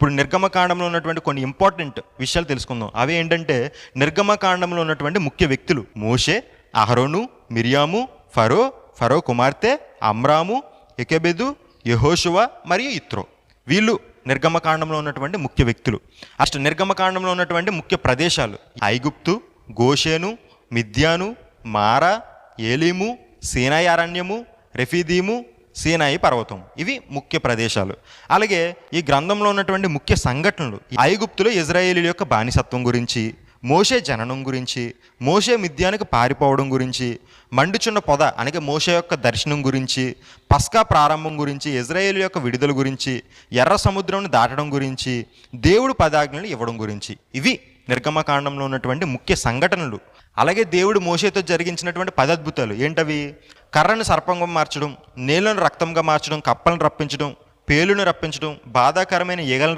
ఇప్పుడు నిర్గమకాండంలో ఉన్నటువంటి కొన్ని ఇంపార్టెంట్ విషయాలు తెలుసుకుందాం. అవి ఏంటంటే నిర్గమకాండంలో ఉన్నటువంటి ముఖ్య వ్యక్తులు మోషే అహరోను మిరియాము ఫరో ఫరో కుమార్తె అమ్రాము ఎకెబెదు యహోషువ మరియు ఇత్రో. వీళ్ళు నిర్గమకాండంలో ఉన్నటువంటి ముఖ్య వ్యక్తులు. అష్ట నిర్గమకాండంలో ఉన్నటువంటి ముఖ్య ప్రదేశాలు ఐగుప్తు గోషేను మిద్యాను మారా ఏలీము సీనాయారణ్యము రెఫీదీము సీనాయి పర్వతం. ఇవి ముఖ్య ప్రదేశాలు. అలాగే ఈ గ్రంథంలో ఉన్నటువంటి ముఖ్య సంఘటనలు. ఐగుప్తులో ఇజ్రాయేలీల యొక్క బానిసత్వం గురించి మోషే జననం గురించి మోషే మిద్యానికి పారిపోవడం గురించి మండుచున్న పొద అనగా మోషే యొక్క దర్శనం గురించి పస్కా ప్రారంభం గురించి ఇజ్రాయేల్ యొక్క విడుదల గురించి ఎర్ర సముద్రం దాటడం గురించి దేవుడు పదాజ్ఞలు ఇవ్వడం గురించి. ఇవి నిర్గమకాండంలో ఉన్నటువంటి ముఖ్య సంఘటనలు. అలాగే దేవుడు మోషేతో జరిగించినటువంటి పదద్భుతాలు. ఏంటవి? కర్రను సర్పంగా మార్చడం నీళ్ళను రక్తంగా మార్చడం కప్పలను రప్పించడం పేలును రప్పించడం బాధాకరమైన ఈగలను